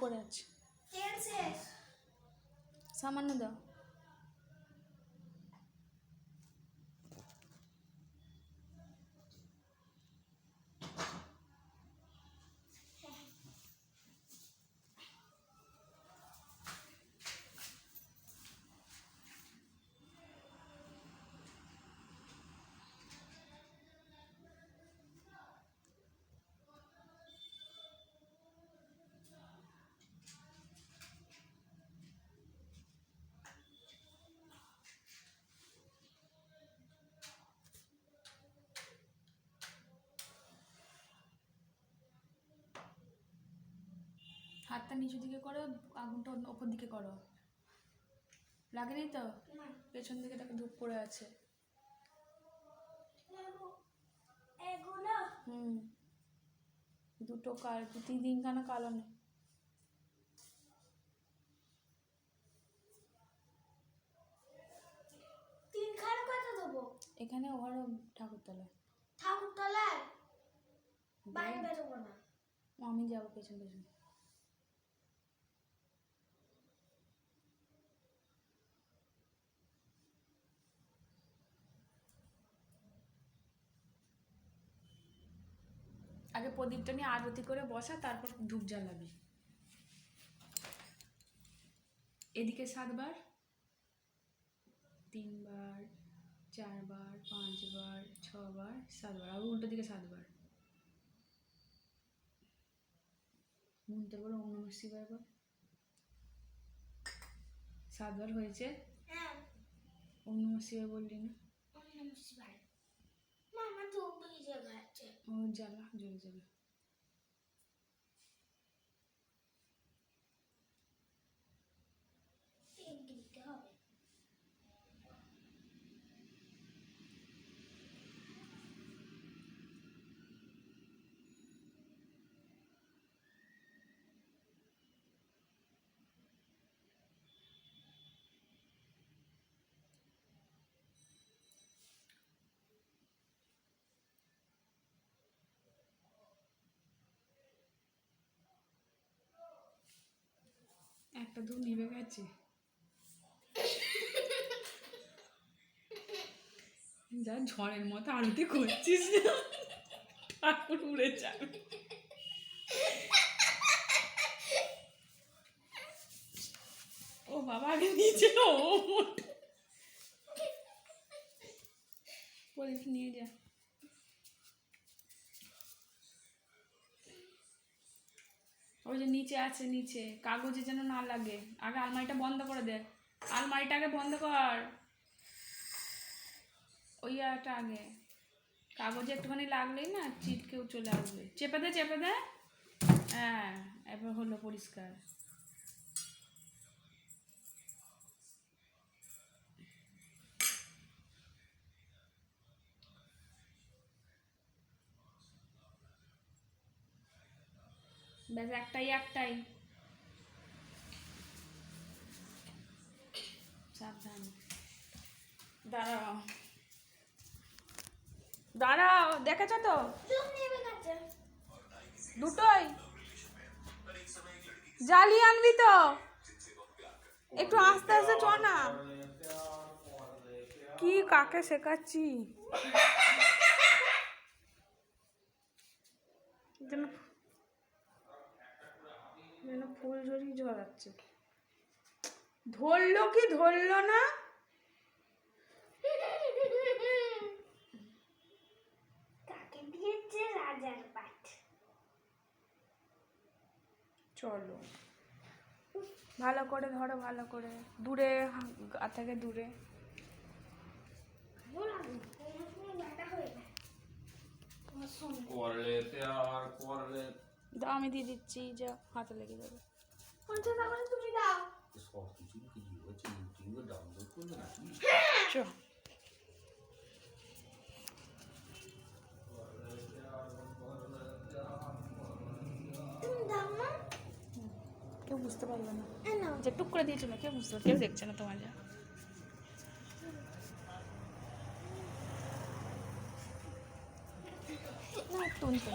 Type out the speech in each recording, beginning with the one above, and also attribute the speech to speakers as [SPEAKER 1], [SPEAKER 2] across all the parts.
[SPEAKER 1] পড়ে আছে? সামান্য দাও। হাতটা নিচু দিকে করো আগুনটা ওপর দিকে করো। লাগেনি তো? পেছন দিকে দেখো ধূপ পড়ে আছে। হুম। দুটো কাল দু তিন তিনখানা কালো নেই? এখানে ওভারও ঠাকুরতলায়।
[SPEAKER 2] ঠাকুরতলায়? বাইরে বেরোবো না।
[SPEAKER 1] আমি যাব পেছন পেছন। আগে প্রদীপটা নিয়ে আরতি করে বসা তারপর ধূপ জ্বালাবি। এদিকে সাতবার তিনবার চারবার পাঁচবার ছবার সাতবার আর উল্টো দিকে সাতবার। মন্ত্র বলো ওম নমঃ শিবায় বল সাতবার হয়েছে।
[SPEAKER 2] হ্যাঁ।
[SPEAKER 1] ওম নমঃ শিবায় বললি না?
[SPEAKER 2] ওম নমঃ শিবায়। মামা তো ভিজে গেছে
[SPEAKER 1] ও জ্বালা একটা ধূপ নিভে গেছে যা ঝড়ের মতো আরতি করছিস ঠাকুর উড়ে যাবে। ও বাবা, আগে নিচে ও। প্রদীপ নিয়ে যা। ওই যে নিচে আছে, নিচে। কাগজে যেন না লাগে। আগে আলমারিটা বন্ধ করে দে। আলমারিটা আগে বন্ধ কর। ওই একটা আগে। কাগজে একটুখানি লাগলেই না চিটকেও চলে আসবে। চেপে দে চেপে দে। হ্যাঁ এবার হলো পরিষ্কার। ব্যাস, একটাই একটাই। সাবধান। দাঁড়াও। দাঁড়াও, দেখেছ তো? দুটোই। জ্বালিয়ে আনবি তো। একটু আস্তে আস্তে চ না। কি কাকে শেখাচ্ছি যেন যেন ফুল ঝরি ধরলো কি ধরলো না?
[SPEAKER 2] কাকে দিয়েছে রাজার পাট
[SPEAKER 1] চলো। ভালো করে ধরো ভালো করে। দূরে গা থেকে দূরে দাও আমি দিয়ে দিচ্ছি যা হাতে লেগে যাবে।
[SPEAKER 2] তুমি দাও
[SPEAKER 3] সব কিছু কি হচ্ছে ইউটিউবে ডাউনলোড করবে নাকি
[SPEAKER 1] চ
[SPEAKER 2] তুমি দাও না
[SPEAKER 1] কেউ বুঝতে পারবে না। যে টুক করে দিয়েছিল কেউ বুঝতে কেউ দেখছে না তোমার যা। না তুলতে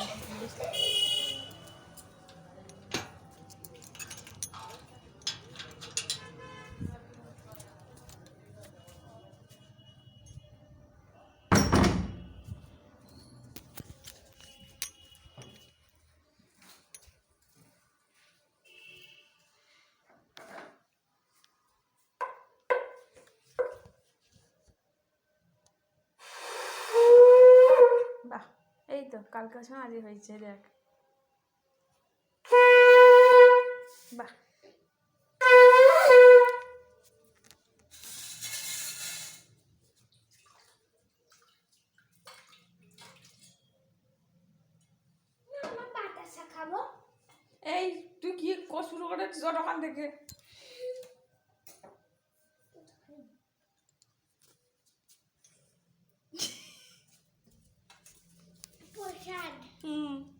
[SPEAKER 1] না তো কালকে সময় আজই হয়েছে দেখ। বাহ। এই তুই কি কষ্ট করে ওখান থেকে? can. Mm.